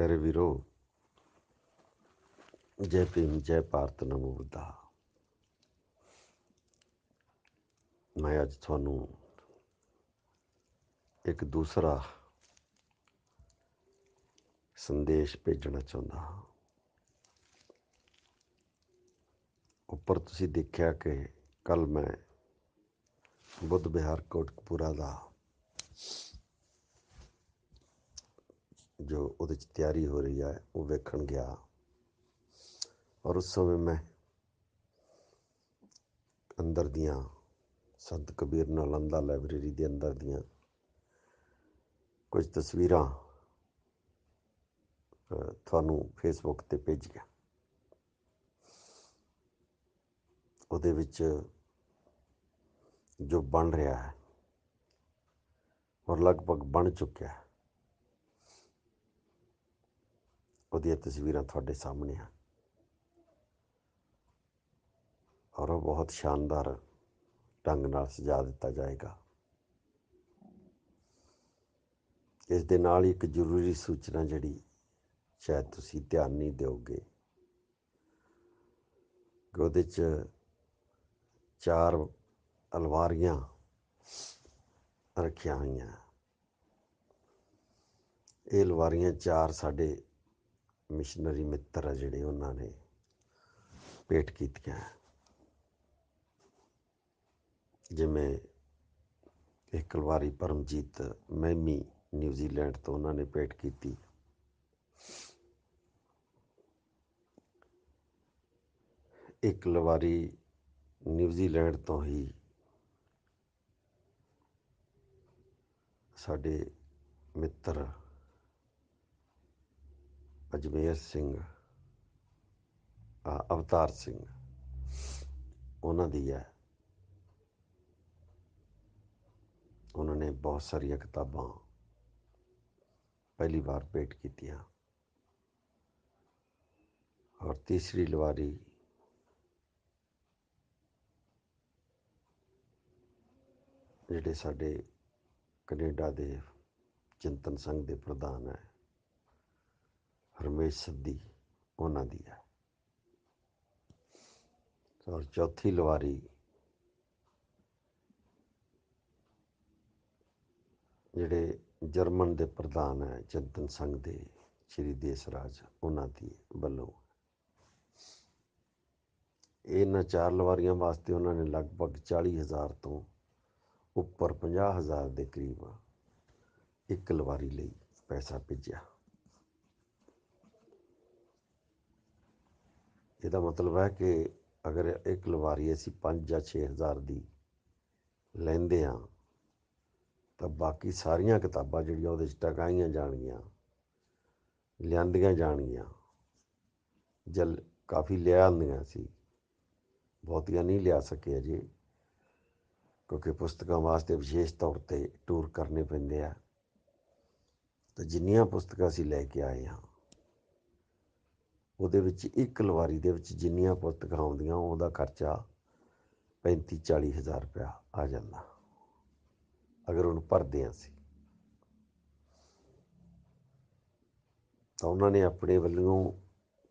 ਪਿਆਰੇ ਵੀਰੋ, ਜੈ ਭੀਮ, ਜੈ ਭਾਰਤ ਨਮੋ ਬੁੱਧਾ। ਮੈਂ ਅੱਜ ਤੁਹਾਨੂੰ ਇੱਕ ਦੂਸਰਾ ਸੰਦੇਸ਼ ਭੇਜਣਾ ਚਾਹੁੰਦਾ ਹਾਂ। ਉੱਪਰ ਤੁਸੀਂ ਦੇਖਿਆ ਕਿ ਕੱਲ ਮੈਂ ਬੁੱਧ ਬਿਹਾਰ ਕੋਟਕਪੂਰਾ ਦਾ ਜੋ ਉਹਦੇ ਚ ਤਿਆਰੀ ਹੋ ਰਹੀ ਹੈ ਉਹ ਵੇਖਣ ਗਿਆ। ਔਰ ਉਸ ਸਮੇਂ ਮੈਂ ਅੰਦਰ ਦੀਆਂ ਸੰਤ ਕਬੀਰ ਨਾਲੰਦਾ ਲਾਇਬ੍ਰੇਰੀ ਦੇ ਅੰਦਰ ਦੀਆਂ ਕੁਝ ਤਸਵੀਰਾਂ ਤੁਹਾਨੂੰ ਫੇਸਬੁੱਕ ਤੇ ਭੇਜੀਆਂ ਉਹਦੇ ਵਿੱਚ ਜੋ ਬਣ ਰਿਹਾ ਹੈ, ਔਰ ਲਗਭਗ ਬਣ ਚੁੱਕਿਆ ਹੈ। ਉਹਦੀਆਂ ਤਸਵੀਰਾਂ ਤੁਹਾਡੇ ਸਾਹਮਣੇ ਆ ਔਰ ਉਹ ਬਹੁਤ ਸ਼ਾਨਦਾਰ ਢੰਗ ਨਾਲ ਸਜਾ ਦਿੱਤਾ ਜਾਏਗਾ। ਇਸ ਦੇ ਨਾਲ ਹੀ ਇੱਕ ਜ਼ਰੂਰੀ ਸੂਚਨਾ ਜਿਹੜੀ ਸ਼ਾਇਦ ਤੁਸੀਂ ਧਿਆਨ ਨਹੀਂ ਦਿਓਗੇ ਕਿ ਉਹਦੇ 'ਚ ਚਾਰ ਅਲਵਾਰੀਆਂ ਰੱਖੀਆਂ ਹੋਈਆਂ। ਇਹ ਅਲਵਾਰੀਆਂ ਚਾਰ ਸਾਡੇ ਮਿਸ਼ਨਰੀ ਮਿੱਤਰ ਆ ਜਿਹੜੇ ਉਹਨਾਂ ਨੇ ਭੇਟ ਕੀਤੀਆਂ। ਜਿਵੇਂ ਇੱਕ ਅਲਵਾਰੀ ਪਰਮਜੀਤ ਮੈਮੀ ਨਿਊਜ਼ੀਲੈਂਡ ਤੋਂ ਉਹਨਾਂ ਨੇ ਭੇਟ ਕੀਤੀ। ਇੱਕ ਲਵਾਰੀ ਨਿਊਜ਼ੀਲੈਂਡ ਤੋਂ ਹੀ ਸਾਡੇ ਮਿੱਤਰ ਅਜਮੇਰ ਸਿੰਘ ਅਵਤਾਰ ਸਿੰਘ, ਉਹਨਾਂ ਦੀ ਹੈ। ਉਹਨਾਂ ਨੇ ਬਹੁਤ ਸਾਰੀਆਂ ਕਿਤਾਬਾਂ ਪਹਿਲੀ ਵਾਰ ਭੇਟ ਕੀਤੀਆਂ। ਔਰ ਤੀਸਰੀ ਲਵਾਰੀ ਜਿਹੜੇ ਸਾਡੇ ਕੈਨੇਡਾ ਦੇ ਚਿੰਤਨ ਸੰਘ ਦੇ ਪ੍ਰਧਾਨ ਹੈ ਰਮੇਸ਼ ਸੱਦੀ ਉਹਨਾਂ ਦੀ ਹੈ। ਔਰ ਚੌਥੀ ਲਵਾਰੀ ਜਿਹੜੇ ਜਰਮਨ ਦੇ ਪ੍ਰਧਾਨ ਹੈ, ਚਿੰਤਨ ਸੰਘ ਦੇ ਸ਼੍ਰੀ ਦੇਸਰਾਜ, ਉਹਨਾਂ ਦੀ ਵੱਲੋਂ। ਇਹਨਾਂ ਚਾਰ ਲਵਾਰੀਆਂ ਵਾਸਤੇ ਉਹਨਾਂ ਨੇ ਲਗਭਗ 40000 ਤੋਂ ਉੱਪਰ 50000 ਦੇ ਕਰੀਬ ਇੱਕ ਲਵਾਰੀ ਲਈ ਪੈਸਾ ਭੇਜਿਆ। ਇਹਦਾ ਮਤਲਬ ਹੈ ਕਿ ਅਗਰ ਇੱਕ ਲਵਾਰੀ ਅਸੀਂ 5 ਜਾਂ 6000 ਦੀ ਲੈਂਦੇ ਆ ਤਾਂ ਬਾਕੀ ਸਾਰੀਆਂ ਕਿਤਾਬਾਂ ਜਿਹੜੀਆਂ ਉਹਦੇ 'ਚ ਟਕਾਈਆਂ ਜਾਣਗੀਆਂ, ਲਿਆਂਦੀਆਂ ਜਾਣਗੀਆਂ, ਜਲ ਕਾਫੀ ਲਿਆਂਦੀਆਂ ਸੀ। ਬਹੁਤੀਆਂ ਨਹੀਂ ਲਿਆ ਸਕੇ ਅਜੇ, ਕਿਉਂਕਿ ਪੁਸਤਕਾਂ ਵਾਸਤੇ ਵਿਸ਼ੇਸ਼ ਤੌਰ ਤੇ ਟੂਰ ਕਰਨੇ ਪੈਂਦੇ ਆ। ਤਾਂ ਜਿੰਨੀਆਂ ਪੁਸਤਕਾਂ ਅਸੀਂ ਲੈ ਕੇ ਆਏ ਹਾਂ ਉਹਦੇ ਵਿੱਚ ਇੱਕ ਲਵਾਰੀ ਦੇ ਵਿੱਚ ਜਿੰਨੀਆਂ ਪੁਸਤਕਾਂ ਆਉਂਦੀਆਂ, ਉਹਦਾ ਖਰਚਾ 35 40 ਹਜ਼ਾਰ ਰੁਪਇਆ ਆ ਜਾਂਦਾ। ਅਗਰ ਉਹਨੂੰ ਭਰਦੇ ਹਾਂ ਅਸੀਂ। ਤਾਂ ਉਹਨਾਂ ਨੇ ਆਪਣੇ ਵੱਲੋਂ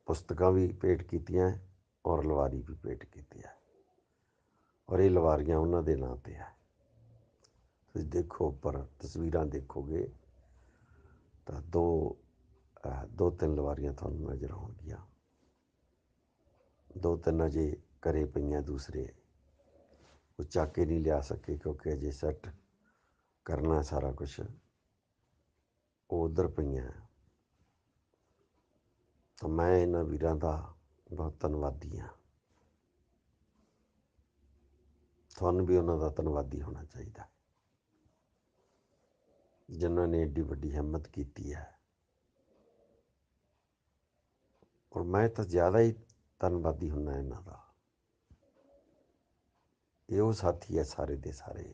ਪੁਸਤਕਾਂ ਵੀ ਭੇਟ ਕੀਤੀਆਂ ਔਰ ਲਵਾਰੀ ਵੀ ਭੇਟ ਕੀਤੀ ਹੈ। ਔਰ ਇਹ ਲਵਾਰੀਆਂ ਉਹਨਾਂ ਦੇ ਨਾਂ ਤੇ ਹੈ। ਤੁਸੀਂ ਦੇਖੋ ਉੱਪਰ ਤਸਵੀਰਾਂ ਦੇਖੋਗੇ ਤਾਂ ਦੋ ਦੋ ਤਿੰਨ ਲਵਾਰੀਆਂ ਤੁਹਾਨੂੰ ਨਜ਼ਰ ਆਉਣਗੀਆਂ। ਦੋ ਤਿੰਨ ਅਜੇ ਕਰੇ ਪਈਆਂ ਦੂਸਰੇ। ਉਹ ਚੱਕ ਕੇ ਨਹੀਂ ਲਿਆ ਸਕੇ ਕਿਉਂਕਿ ਅਜੇ ਸੈੱਟ ਕਰਨਾ ਸਾਰਾ ਕੁਝ ਉਹ ਉਧਰ ਪਈਆਂ। ਤਾਂ ਮੈਂ ਇਹਨਾਂ ਵੀਰਾਂ ਦਾ ਬਹੁਤ ਧੰਨਵਾਦੀ ਹਾਂ। ਤੁਹਾਨੂੰ ਵੀ ਉਹਨਾਂ ਦਾ ਧੰਨਵਾਦੀ ਹੋਣਾ ਚਾਹੀਦਾ। ਜਿਨ੍ਹਾਂ ਨੇ ਏਡੀ ਵੱਡੀ ਹਿੰਮਤ ਕੀਤੀ ਹੈ। ਔਰ ਮੈਂ ਤਾਂ ਜ਼ਿਆਦਾ ਹੀ ਧੰਨਵਾਦੀ ਹੁੰਨਾ ਇਹਨਾਂ ਦਾ। ਇਹ ਉਹ ਸਾਥੀ ਹੈ ਸਾਰੇ ਦੇ ਸਾਰੇ,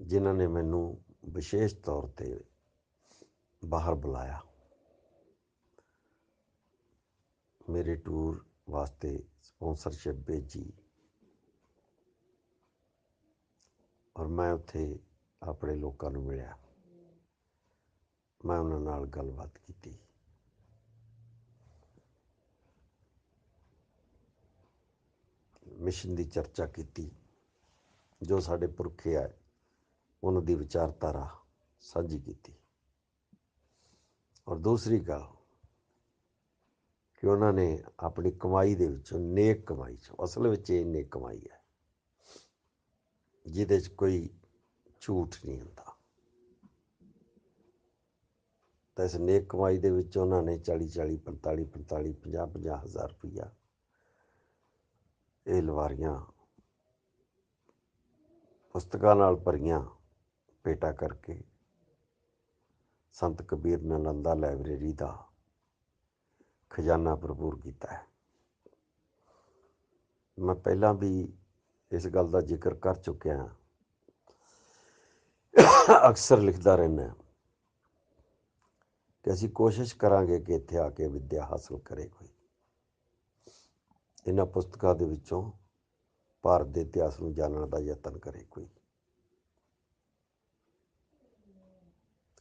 ਜਿਨ੍ਹਾਂ ਨੇ ਮੈਨੂੰ ਵਿਸ਼ੇਸ਼ ਤੌਰ ਤੇ ਬਾਹਰ ਬੁਲਾਇਆ। ਮੇਰੇ ਟੂਰ ਵਾਸਤੇ ਸਪਾਂਸਰਸ਼ਿਪ ਭੇਜੀ। ਔਰ ਮੈਂ ਉੱਥੇ ਆਪਣੇ ਲੋਕਾਂ ਨੂੰ ਮਿਲਿਆ। ਮੈਂ ਉਹਨਾਂ ਨਾਲ ਗੱਲਬਾਤ ਕੀਤੀ। ਮਿਸ਼ਨ ਦੀ ਚਰਚਾ ਕੀਤੀ, ਜੋ ਸਾਡੇ ਪੁਰਖੇ ਆ ਉਹਨਾਂ ਦੀ ਵਿਚਾਰਧਾਰਾ ਸਾਂਝੀ ਕੀਤੀ। ਔਰ ਦੂਸਰੀ ਗੱਲ, ਕਿ ਉਹਨਾਂ ਨੇ ਆਪਣੀ ਕਮਾਈ ਦੇ ਵਿੱਚੋਂ ਨੇਕ ਕਮਾਈ ਚੋਂ, ਅਸਲ ਵਿੱਚ ਇਹ ਨੇਕ ਕਮਾਈ ਹੈ, ਜਿਹਦੇ 'ਚ ਕੋਈ ਝੂਠ ਨਹੀਂ ਹੁੰਦਾ। ਤਾਂ ਇਸ ਨੇਕ ਕਮਾਈ ਦੇ ਵਿੱਚ ਉਹਨਾਂ ਨੇ 40 40 45 45 50 50 ਹਜ਼ਾਰ ਰੁਪਈਆ ਇਹ ਲਵਾਰੀਆਂ ਪੁਸਤਕਾਂ ਨਾਲ ਭਰੀਆਂ ਪੇਟਾ ਕਰਕੇ ਸੰਤ ਕਬੀਰ ਨਲੰਦਾ ਲਾਇਬ੍ਰੇਰੀ ਦਾ ਖਜ਼ਾਨਾ ਭਰਪੂਰ ਕੀਤਾ ਹੈ। ਮੈਂ ਪਹਿਲਾਂ ਵੀ ਇਸ ਗੱਲ ਦਾ ਜ਼ਿਕਰ ਕਰ ਚੁੱਕਿਆ ਹਾਂ। ਅਕਸਰ ਲਿਖਦਾ ਰਹਿੰਦਾ ਕਿ ਅਸੀਂ ਕੋਸ਼ਿਸ਼ ਕਰਾਂਗੇ ਕਿ ਇੱਥੇ ਆ ਕੇ ਵਿੱਦਿਆ ਹਾਸਲ ਕਰੇ ਕੋਈ। ਇਹਨਾਂ ਪੁਸਤਕਾਂ ਦੇ ਵਿੱਚੋਂ ਭਾਰਤ ਦੇ ਇਤਿਹਾਸ ਨੂੰ ਜਾਣਨ ਦਾ ਯਤਨ ਕਰੇ ਕੋਈ।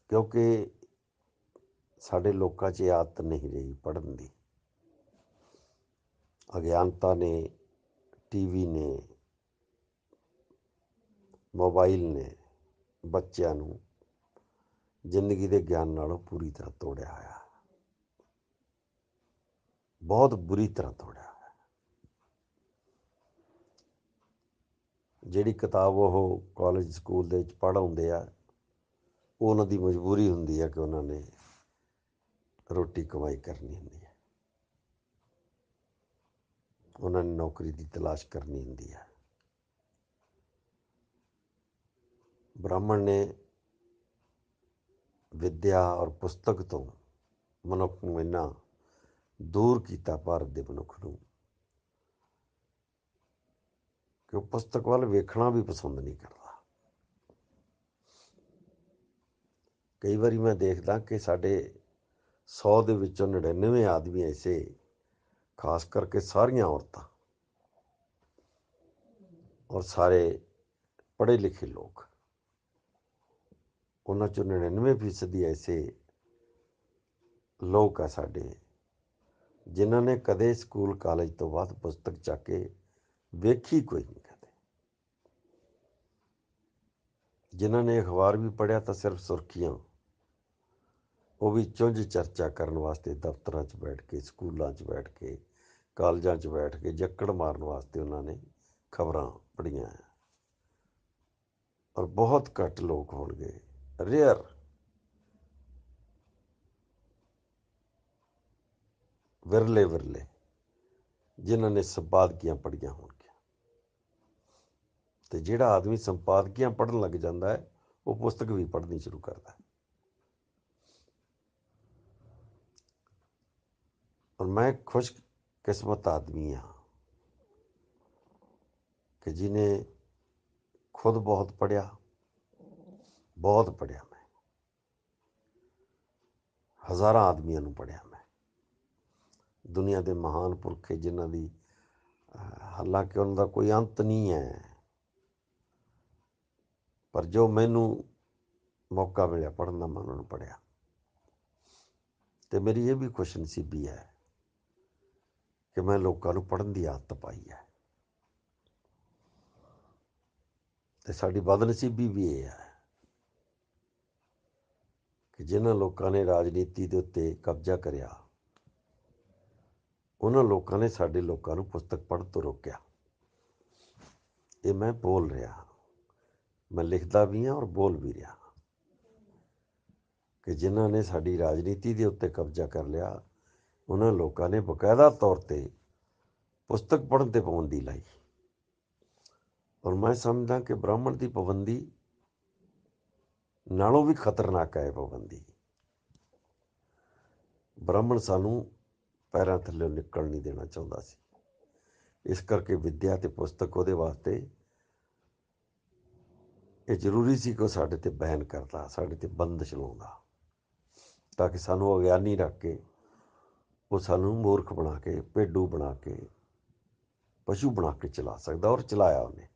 ਕਿਉਂਕਿ ਸਾਡੇ ਲੋਕਾਂ 'ਚ ਇਹ ਆਦਤ ਨਹੀਂ ਰਹੀ ਪੜ੍ਹਨ ਦੀ। ਅਗਿਆਨਤਾ ਨੇ, ਟੀਵੀ ਨੇ, ਮੋਬਾਈਲ ਨੇ ਬੱਚਿਆਂ ਨੂੰ ਜ਼ਿੰਦਗੀ ਦੇ ਗਿਆਨ ਨਾਲੋਂ ਪੂਰੀ ਤਰ੍ਹਾਂ ਤੋੜਿਆ ਹੋਇਆ। ਬਹੁਤ ਬੁਰੀ ਤਰ੍ਹਾਂ ਤੋੜਿਆ ਹੋਇਆ ਜਿਹੜੀ ਕਿਤਾਬ ਉਹ ਕਾਲਜ ਸਕੂਲ ਦੇ ਵਿੱਚ ਪੜ੍ਹ ਆਉਂਦੇ ਆ ਉਹਨਾਂ ਦੀ ਮਜਬੂਰੀ ਹੁੰਦੀ ਹੈ ਕਿ ਉਹਨਾਂ ਨੇ ਰੋਟੀ ਕਮਾਈ ਕਰਨੀ ਹੁੰਦੀ ਹੈ ਉਹਨਾਂ ਨੇ ਨੌਕਰੀ ਦੀ ਤਲਾਸ਼ ਕਰਨੀ ਹੁੰਦੀ ਹੈ ਬ੍ਰਾਹਮਣ ਨੇ ਵਿਦਿਆ ਔਰ ਪੁਸਤਕ ਤੋਂ ਮਨੁੱਖ ਨੂੰ ਇੰਨਾ ਦੂਰ ਕੀਤਾ ਭਾਰਤ ਦੇ ਮਨੁੱਖ ਨੂੰ ਕਿ ਉਹ ਪੁਸਤਕ ਵੱਲ ਵੇਖਣਾ ਵੀ ਪਸੰਦ ਨਹੀਂ ਕਰਦਾ। ਕਈ ਵਾਰੀ ਮੈਂ ਦੇਖਦਾ ਕਿ ਸਾਡੇ 100 ਦੇ ਵਿੱਚੋਂ 99 ਆਦਮੀ ਐਸੇ, ਖਾਸ ਕਰਕੇ ਸਾਰੀਆਂ ਔਰਤਾਂ ਔਰ ਸਾਰੇ ਪੜ੍ਹੇ ਲਿਖੇ ਲੋਕ। ਉਹਨਾਂ ਚੋਂ 99 ਫੀਸਦੀ ਐਸੇ ਲੋਕ ਆ ਸਾਡੇ, ਜਿਨ੍ਹਾਂ ਨੇ ਕਦੇ ਸਕੂਲ, ਕਾਲਜ ਤੋਂ ਬਾਅਦ ਪੁਸਤਕ ਚੱਕ ਕੇ ਵੇਖੀ ਕੋਈ ਨਹੀਂ ਕਦੇ ਜਿਨ੍ਹਾਂ ਨੇ ਅਖਬਾਰ ਵੀ ਪੜ੍ਹਿਆ ਤਾਂ ਸਿਰਫ ਸੁਰਖੀਆਂ। ਉਹ ਵੀ ਚੁੰਝ ਚਰਚਾ ਕਰਨ ਵਾਸਤੇ ਦਫ਼ਤਰਾਂ 'ਚ ਬੈਠ ਕੇ, ਸਕੂਲਾਂ 'ਚ ਬੈਠ ਕੇ, ਕਾਲਜਾਂ 'ਚ ਬੈਠ ਕੇ ਜੱਕੜ ਮਾਰਨ ਵਾਸਤੇ ਉਹਨਾਂ ਨੇ ਖਬਰਾਂ ਪੜ੍ਹੀਆਂ ਔਰ ਬਹੁਤ ਘੱਟ ਲੋਕ ਹੋਣਗੇ। ਰੇਅਰ। ਵਿਰਲੇ ਵਿਰਲੇ, ਜਿਨ੍ਹਾਂ ਨੇ ਸੰਪਾਦਕੀਆਂ ਪੜ੍ਹੀਆਂ ਹੋਣ। ਤੇ ਜਿਹੜਾ ਆਦਮੀ ਸੰਪਾਦਕੀਆਂ ਪੜ੍ਹਨ ਲੱਗ ਜਾਂਦਾ ਹੈ, ਉਹ ਪੁਸਤਕ ਵੀ ਪੜ੍ਹਨੀ ਸ਼ੁਰੂ ਕਰਦਾ ਹੈ। ਔਰ ਮੈਂ ਖੁਸ਼ ਕਿਸਮਤ ਆਦਮੀ ਹਾਂ ਕਿ ਜਿਨੇ ਖੁਦ ਬਹੁਤ ਪੜਿਆ ਬਹੁਤ ਪੜਿਆ ਮੈਂ। ਹਜ਼ਾਰਾਂ ਆਦਮੀਆਂ ਨੂੰ ਪੜਿਆ ਮੈਂ। ਦੁਨੀਆ ਦੇ ਮਹਾਨ ਪੁਰਖੇ ਜਿਨ੍ਹਾਂ ਦੀ ਹਾਲਾਂਕਿ ਉਹਨਾਂ ਦਾ ਕੋਈ ਅੰਤ ਨਹੀਂ ਹੈ। ਪਰ ਜੋ ਮੈਨੂੰ ਮੌਕਾ ਮਿਲਿਆ ਪੜਨ ਦਾ ਮੈਂ ਉਹਨਾਂ ਨੂੰ ਪੜਿਆ ਤੇ ਮੇਰੀ ਇਹ ਵੀ ਖੁਸ਼ ਨਸੀਬੀ ਹੈ ਕਿ ਮੈਂ ਲੋਕਾਂ ਨੂੰ ਪੜਨ ਦੀ ਆਦਤ ਪਾਈ ਹੈ। ਤੇ ਸਾਡੀ ਬਦਨਸੀਬੀ ਵੀ ਇਹ ਹੈ ਕਿ ਜਿਨ੍ਹਾਂ ਲੋਕਾਂ ਨੇ ਰਾਜਨੀਤੀ ਦੇ ਉੱਤੇ ਕਬਜ਼ਾ ਕਰਿਆ, ਉਹਨਾਂ ਲੋਕਾਂ ਨੇ ਸਾਡੇ ਲੋਕਾਂ ਨੂੰ ਪੁਸਤਕ ਪੜ੍ਹਨ ਤੋਂ ਰੋਕਿਆ। ਇਹ ਮੈਂ ਬੋਲ ਰਿਹਾ ਮੈਂ ਲਿਖਦਾ ਵੀ ਹਾਂ ਔਰ ਬੋਲ ਵੀ ਰਿਹਾ ਕਿ ਜਿਨ੍ਹਾਂ ਨੇ ਸਾਡੀ ਰਾਜਨੀਤੀ ਦੇ ਉੱਤੇ ਕਬਜ਼ਾ ਕਰ ਲਿਆ, ਉਹਨਾਂ ਲੋਕਾਂ ਨੇ ਬਕਾਇਦਾ ਤੌਰ ਤੇ ਪੁਸਤਕ ਪੜ੍ਹਨ ਤੇ ਪਾਬੰਦੀ ਲਾਈ। ਔਰ ਮੈਂ ਸਮਝਦਾ ਕਿ ਬ੍ਰਾਹਮਣ ਦੀ ਪਾਬੰਦੀ ਨਾਲੋਂ ਵੀ ਖਤਰਨਾਕ ਹੈ ਪਾਬੰਦੀ। ਬ੍ਰਾਹਮਣ ਸਾਨੂੰ ਪੈਰਾਂ ਥੱਲੇ ਨਿਕਲ ਨਹੀਂ ਦੇਣਾ ਚਾਹੁੰਦਾ ਸੀ। ਇਸ ਕਰਕੇ ਵਿਦਿਆ ਤੇ ਪੁਸਤਕ ਉਹਦੇ ਵਾਸਤੇ ਇਹ ਜ਼ਰੂਰੀ ਸੀ ਕਿ ਉਹ ਸਾਡੇ ਤੇ ਬੈਨ ਕਰਦਾ, ਸਾਡੇ ਤੇ ਬੰਦਸ਼ ਲਾਉਂਦਾ, ਤਾਂ ਕਿ ਸਾਨੂੰ ਅਗਿਆਨੀ ਰੱਖ ਕੇ, ਉਹ ਸਾਨੂੰ ਮੂਰਖ ਬਣਾ ਕੇ, ਭੇਡੂ ਬਣਾ ਕੇ, ਪਸ਼ੂ ਬਣਾ ਕੇ ਚਲਾ ਸਕਦਾ ਔਰ ਚਲਾਇਆ ਉਹਨੇ।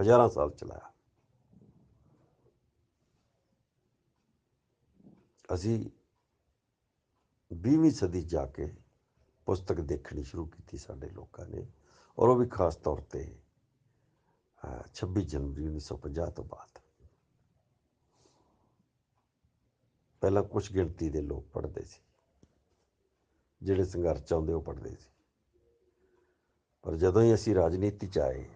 ਹਜ਼ਾਰਾਂ ਸਾਲ ਚਲਾਇਆ। ਅਸੀਂ 20ਵੀਂ ਸਦੀ ਜਾ ਕੇ ਪੁਸਤਕ ਦੇਖਣੀ ਸ਼ੁਰੂ ਕੀਤੀ ਸਾਡੇ ਲੋਕਾਂ ਨੇ, ਔਰ ਉਹ ਵੀ ਖਾਸ ਤੌਰ ਤੇ 26 ਜਨਵਰੀ 1950 ਤੋਂ ਬਾਅਦ। ਪਹਿਲਾਂ ਕੁਝ ਗਿਣਤੀ ਦੇ ਲੋਕ ਪੜ੍ਹਦੇ ਸੀ। ਜਿਹੜੇ ਸੰਘਰਸ਼ ਚਾਹੁੰਦੇ ਉਹ ਪੜ੍ਹਦੇ ਸੀ। ਪਰ ਜਦੋਂ ਹੀ ਅਸੀਂ ਰਾਜਨੀਤੀ ਚ ਆਏ,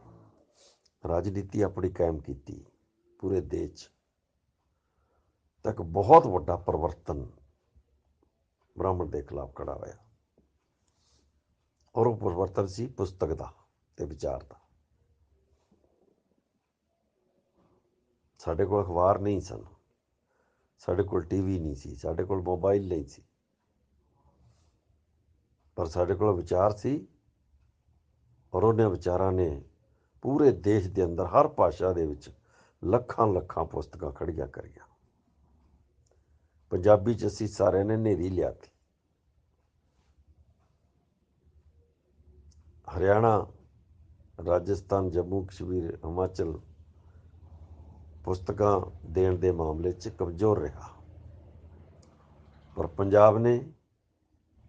ਰਾਜਨੀਤੀ ਆਪਣੀ ਕਾਇਮ ਕੀਤੀ, ਪੂਰੇ ਦੇਸ਼ 'ਚ ਤੱਕ ਬਹੁਤ ਵੱਡਾ ਪਰਿਵਰਤਨ ਬ੍ਰਾਹਮਣ ਦੇ ਖਿਲਾਫ ਖੜਾ ਹੋਇਆ। ਔਰ ਉਹ ਪਰਿਵਰਤਨ ਸੀ ਪੁਸਤਕ ਦਾ ਤੇ ਵਿਚਾਰ ਦਾ। ਸਾਡੇ ਕੋਲ ਅਖਬਾਰ ਨਹੀਂ ਸਨ। ਸਾਡੇ ਕੋਲ ਟੀਵੀ ਨਹੀਂ ਸੀ, ਸਾਡੇ ਕੋਲ ਮੋਬਾਈਲ ਨਹੀਂ ਸੀ। ਪਰ ਸਾਡੇ ਕੋਲ ਵਿਚਾਰ ਸੀ ਔਰ ਉਹਨਾਂ ਵਿਚਾਰਾਂ ਨੇ ਪੂਰੇ ਦੇਸ਼ ਦੇ ਅੰਦਰ ਹਰ ਭਾਸ਼ਾ ਦੇ ਵਿੱਚ ਲੱਖਾਂ ਲੱਖਾਂ ਪੁਸਤਕਾਂ ਖੜੀਆਂ ਕਰੀਆਂ। ਪੰਜਾਬੀ ਚ ਅਸੀਂ ਸਾਰਿਆਂ ਨੇ ਨੇਰੀ ਲਿਆਤੀ। ਹਰਿਆਣਾ, ਰਾਜਸਥਾਨ, ਜੰਮੂ, ਕਸ਼ਮੀਰ, ਹਿਮਾਚਲ ਪੁਸਤਕਾਂ ਦੇਣ ਦੇ ਮਾਮਲੇ 'ਚ ਕਮਜ਼ੋਰ ਰਿਹਾ। ਪਰ ਪੰਜਾਬ ਨੇ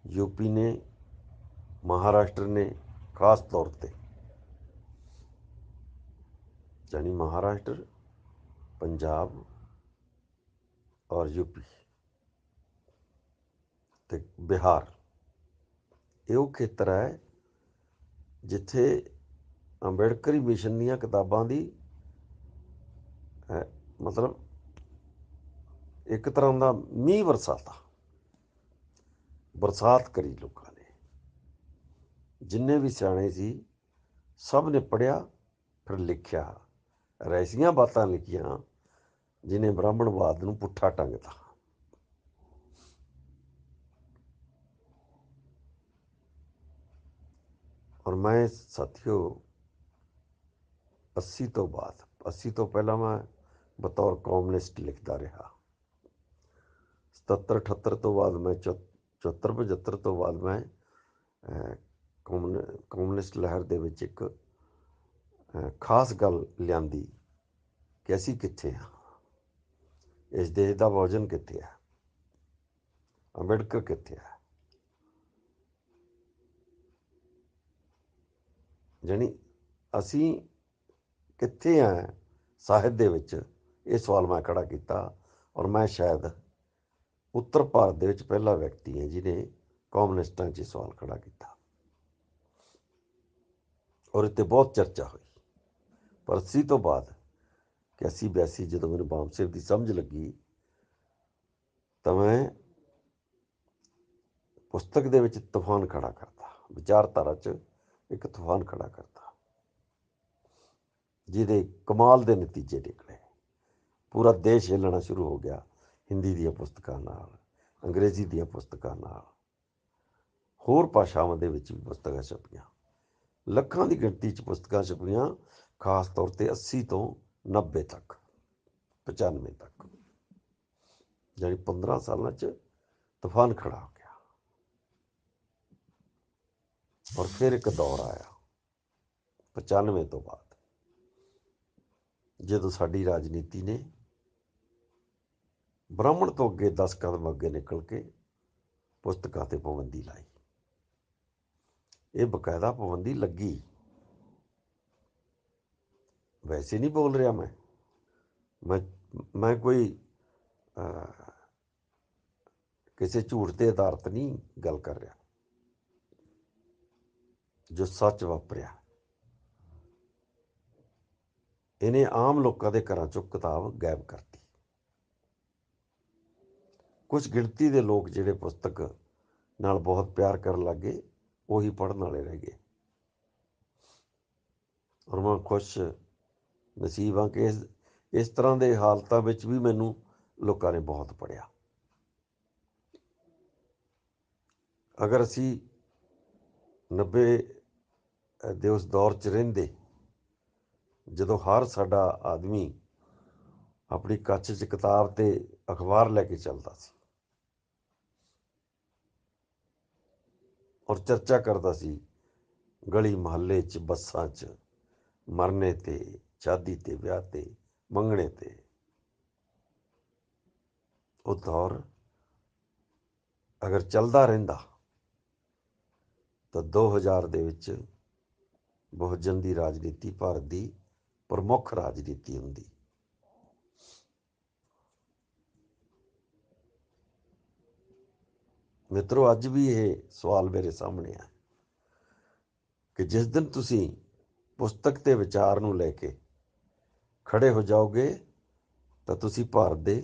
ਯੂਪੀ ਨੇ, ਮਹਾਰਾਸ਼ਟਰ ਨੇ ਖਾਸ ਤੌਰ ਤੇ ਜਾਨੀ ਮਹਾਰਾਸ਼ਟਰ, ਪੰਜਾਬ ਔਰ ਯੂਪੀ ਤੇ ਬਿਹਾਰ। ਇਹ ਉਹ ਖੇਤਰ ਹੈ ਜਿੱਥੇ ਅੰਬੇਡਕਰੀ ਮਿਸ਼ਨ ਦੀਆਂ ਕਿਤਾਬਾਂ ਦੀ ਮਤਲਬ ਇੱਕ ਤਰ੍ਹਾਂ ਦਾ ਮੀਂਹ ਬਰਸਾਤਾ। ਬਰਸਾਤ ਕਰੀ ਲੋਕਾਂ ਨੇ। ਜਿੰਨੇ ਵੀ ਸਿਆਣੇ ਸੀ, ਸਭ ਨੇ ਪੜਿਆ ਫਿਰ ਲਿਖਿਆ, ਰੈਸੀਆਂ ਬਾਤਾਂ ਲਿਖੀਆਂ, ਜਿਨੇ ਬ੍ਰਾਹਮਣਵਾਦ ਨੂੰ ਪੁੱਠਾ ਟੰਗਤਾ ਔਰ ਮੈਂ, ਸਾਥੀਓ 80 ਤੋਂ ਬਾਅਦ 80 ਤੋਂ ਪਹਿਲਾਂ ਮੈਂ ਬਤੌਰ ਕਮਿਊਨਿਸਟ ਲਿਖਦਾ ਰਿਹਾ। 77 78 ਤੋਂ ਬਾਅਦ ਮੈਂ 74 75 ਤੋਂ ਬਾਅਦ ਮੈਂ ਅਹ, ਕਮਿਊਨਿਸਟ ਲਹਿਰ ਦੇ ਵਿੱਚ ਇੱਕ ਖਾਸ ਗੱਲ ਲਿਆਂਦੀ ਕਿ ਅਸੀਂ ਕਿੱਥੇ ਹਾਂ? ਇਸ ਦੇਸ਼ ਦਾ ਭੋਜਨ ਕਿੱਥੇ ਹੈ? ਅੰਬੇਡਕਰ ਕਿੱਥੇ ਹੈ? ਜਾਣੀ ਅਸੀਂ ਕਿੱਥੇ ਆ ਸਾਹਿਤ ਦੇ ਵਿੱਚ? ਇਹ ਸਵਾਲ ਮੈਂ ਖੜਾ ਕੀਤਾ ਔਰ ਮੈਂ ਸ਼ਾਇਦ ਉੱਤਰ ਭਾਰਤ ਦੇ ਵਿੱਚ ਪਹਿਲਾ ਵਿਅਕਤੀ ਹਾਂ ਜਿਹਨੇ ਕਮਿਊਨਿਸਟਾਂ 'ਚ ਸਵਾਲ ਖੜਾ ਕੀਤਾ। ਔਰ ਇੱਥੇ ਬਹੁਤ ਚਰਚਾ ਹੋਈ। ਪਰ ਅੱਸੀ ਤੋਂ ਬਾਅਦ ਕਿ ਅੱਸੀ ਬਿਆਸੀ ਜਦੋਂ ਮੈਨੂੰ ਬਾਮ ਸਾਹਿਬ ਦੀ ਸਮਝ ਲੱਗੀ ਤਾਂ ਮੈਂ ਪੁਸਤਕ ਦੇ ਵਿੱਚ ਤੂਫਾਨ ਖੜਾ ਕਰਤਾ। ਵਿਚਾਰਧਾਰਾ 'ਚ ਇੱਕ ਤੂਫਾਨ ਖੜਾ ਕਰਤਾ। ਜਿਹਦੇ ਕਮਾਲ ਦੇ ਨਤੀਜੇ ਨਿਕਲੇ। ਪੂਰਾ ਦੇਸ਼ ਹਿੱਲਣਾ ਸ਼ੁਰੂ ਹੋ ਗਿਆ, ਹਿੰਦੀ ਦੀਆਂ ਪੁਸਤਕਾਂ ਨਾਲ, ਅੰਗਰੇਜ਼ੀ ਦੀਆਂ ਪੁਸਤਕਾਂ ਨਾਲ। ਹੋਰ ਭਾਸ਼ਾਵਾਂ ਦੇ ਵਿੱਚ ਵੀ ਪੁਸਤਕਾਂ ਛਪੀਆਂ। ਲੱਖਾਂ ਦੀ ਗਿਣਤੀ 'ਚ ਪੁਸਤਕਾਂ ਛਪੀਆਂ, ਖਾਸ ਤੌਰ ਤੇ 80 ਤੋਂ 90 ਤੱਕ 95 ਤੱਕ। ਜਾਨੀ 15 ਸਾਲਾਂ 'ਚ ਤੂਫਾਨ ਖੜਾ ਹੋ ਗਿਆ। ਔਰ ਫਿਰ ਇੱਕ ਦੌਰ ਆਇਆ 95 ਤੋਂ ਬਾਅਦ, ਜਦੋਂ ਸਾਡੀ ਰਾਜਨੀਤੀ ਨੇ ਬ੍ਰਾਹਮਣ ਤੋਂ ਅੱਗੇ 10 ਕਦਮ ਅੱਗੇ ਨਿਕਲ ਕੇ ਪੁਸਤਕਾਂ ਤੇ ਪਾਬੰਦੀ ਲਾਈ। ਇਹ ਬਕਾਇਦਾ ਪਾਬੰਦੀ ਲੱਗੀ। ਵੈਸੇ ਨਹੀਂ ਬੋਲ ਰਿਹਾ ਮੈਂ। ਮੈਂ ਮੈਂ ਕੋਈ ਕਿਸੇ ਝੂਠ ਦੇ ਆਧਾਰਿਤ ਨਹੀਂ ਗੱਲ ਕਰ ਰਿਹਾ। ਜੋ ਸੱਚ ਵਾਪਰਿਆ। ਇਹਨੇ ਆਮ ਲੋਕਾਂ ਦੇ ਘਰਾਂ ਚੋਂ ਕਿਤਾਬ ਗਾਇਬ ਕਰਤੀ। ਕੁਝ ਗਿਣਤੀ ਦੇ ਲੋਕ ਜਿਹੜੇ ਪੁਸਤਕ ਨਾਲ ਬਹੁਤ ਪਿਆਰ ਕਰਨ ਲੱਗੇ ਉਹੀ ਪੜ੍ਹਨ ਵਾਲੇ ਰਹਿ ਗਏ। ਔਰ ਮੈਂ ਖੁਸ਼ ਨਸੀਬ ਹਾਂ ਕਿ ਇਸ ਇਸ ਤਰ੍ਹਾਂ ਦੇ ਹਾਲਤਾਂ ਵਿੱਚ ਵੀ ਮੈਨੂੰ ਲੋਕਾਂ ਨੇ ਬਹੁਤ ਪੜਿਆ ਅਗਰ ਅਸੀਂ 90 ਦੇ ਉਸ ਦੌਰ 'ਚ ਰਹਿੰਦੇ, ਜਦੋਂ ਹਰ ਸਾਡਾ ਆਦਮੀ ਆਪਣੀ ਕੱਚ 'ਚ ਕਿਤਾਬ ਤੇ ਅਖਬਾਰ ਲੈ ਕੇ ਚੱਲਦਾ ਸੀ ਔਰ ਚਰਚਾ ਕਰਦਾ ਸੀ ਗਲੀ ਮੁਹੱਲੇ 'ਚ, ਬੱਸਾਂ 'ਚ, ਮਰਨੇ ਤੇ, ਸ਼ਾਦੀ ਤੇ, ਵਿਆਹ ਤੇ, ਮੰਗਣੇ ਤੇ। ਉਹ ਦੌਰ ਅਗਰ ਚੱਲਦਾ ਰਹਿੰਦਾ ਤਾਂ 2000 ਦੇ ਵਿੱਚ ਬਹੁਜਨ ਦੀ ਰਾਜਨੀਤੀ, ਭਾਰਤ ਦੀ ਪ੍ਰਮੁੱਖ ਰਾਜਨੀਤੀ ਹੁੰਦੀ। ਮਿੱਤਰੋ, ਅੱਜ ਵੀ ਇਹ ਸਵਾਲ ਮੇਰੇ ਸਾਹਮਣੇ ਆ ਕਿ ਜਿਸ ਦਿਨ ਤੁਸੀਂ ਪੁਸਤਕ ਤੇ ਵਿਚਾਰ ਨੂੰ ਲੈ ਕੇ ਖੜੇ ਹੋ ਜਾਓਗੇ, ਤਾਂ ਤੁਸੀਂ ਭਾਰਤ ਦੇ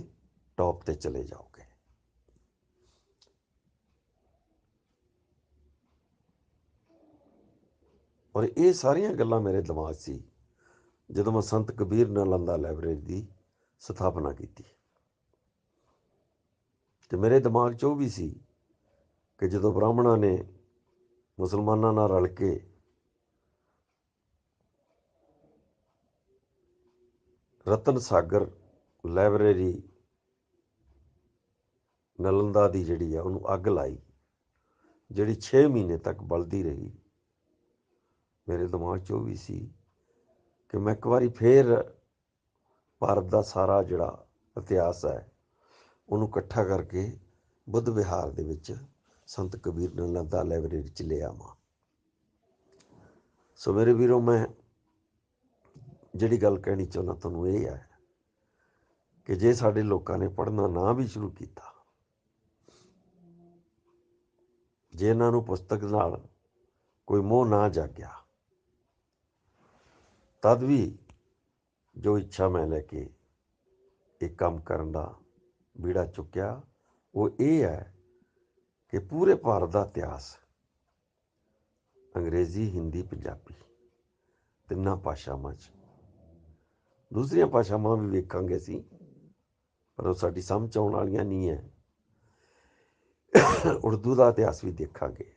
ਟੌਪ ਤੇ ਚਲੇ ਜਾਓਗੇ। ਔਰ ਇਹ ਸਾਰੀਆਂ ਗੱਲਾਂ ਮੇਰੇ ਦਿਮਾਗ 'ਚ ਸੀ, ਜਦੋਂ ਮੈਂ ਸੰਤ ਕਬੀਰ ਨਾਲੰਦਾ ਲਾਇਬ੍ਰੇਰੀ ਦੀ ਸਥਾਪਨਾ ਕੀਤੀ। ਤੇ ਮੇਰੇ ਦਿਮਾਗ 'ਚ ਉਹ ਵੀ ਸੀ ਕਿ ਜਦੋਂ ਬ੍ਰਾਹਮਣਾਂ ਨੇ ਮੁਸਲਮਾਨਾਂ ਨਾਲ ਰਲ ਕੇ ਰਤਨ ਸਾਗਰ ਲਾਇਬ੍ਰੇਰੀ ਨਲੰਦਾ ਦੀ ਜਿਹੜੀ ਆ, ਉਹਨੂੰ ਅੱਗ ਲਾਈ, ਜਿਹੜੀ 6 ਮਹੀਨੇ ਤੱਕ ਬਲਦੀ ਰਹੀ। ਮੇਰੇ ਦਿਮਾਗ 'ਚ ਉਹ ਵੀ ਸੀ ਕਿ ਮੈਂ ਇੱਕ ਵਾਰੀ ਫੇਰ ਭਾਰਤ ਦਾ ਸਾਰਾ ਜਿਹੜਾ ਇਤਿਹਾਸ ਹੈ, ਉਹਨੂੰ ਇਕੱਠਾ ਕਰਕੇ ਬੁੱਧ ਵਿਹਾਰ ਦੇ ਵਿੱਚ ਸੰਤ ਕਬੀਰ ਨਲੰਦਾ ਲਾਇਬ੍ਰੇਰੀ ਚ ਲੈ ਆਵਾਂ। ਸੋ ਮੇਰੇ ਵੀਰੋ, ਮੈਂ ਜਿਹੜੀ ਗੱਲ ਕਹਿਣੀ ਚਾਹੁੰਦਾ ਤੁਹਾਨੂੰ ਇਹ ਹੈ ਕਿ ਜੇ ਸਾਡੇ ਲੋਕਾਂ ਨੇ ਪੜ੍ਹਨਾ ਨਾ ਵੀ ਸ਼ੁਰੂ ਕੀਤਾ, ਜੇ ਇਹਨਾਂ ਨੂੰ ਪੁਸਤਕ ਨਾਲ ਕੋਈ ਮੋਹ ਨਾ ਜਾਗਿਆ, ਤਦ ਵੀ ਜੋ ਇੱਛਾ ਮੈਂ ਲੈ ਕੇ ਇਹ ਕੰਮ ਕਰਨ ਦਾ ਬੀੜਾ ਚੁੱਕਿਆ, ਉਹ ਇਹ ਹੈ ਕਿ ਪੂਰੇ ਭਾਰਤ ਦਾ ਇਤਿਹਾਸ ਅੰਗਰੇਜ਼ੀ, ਹਿੰਦੀ, ਪੰਜਾਬੀ ਤਿੰਨਾਂ ਭਾਸ਼ਾਵਾਂ 'ਚ। ਦੂਸਰੀਆਂ ਭਾਸ਼ਾਵਾਂ ਵੀ ਵੇਖਾਂਗੇ ਅਸੀਂ, ਪਰ ਉਹ ਸਾਡੀ ਸਮਝ ਆਉਣ ਵਾਲੀਆਂ ਨਹੀਂ ਹੈ ਉਰਦੂ ਦਾ ਇਤਿਹਾਸ ਵੀ ਦੇਖਾਂਗੇ।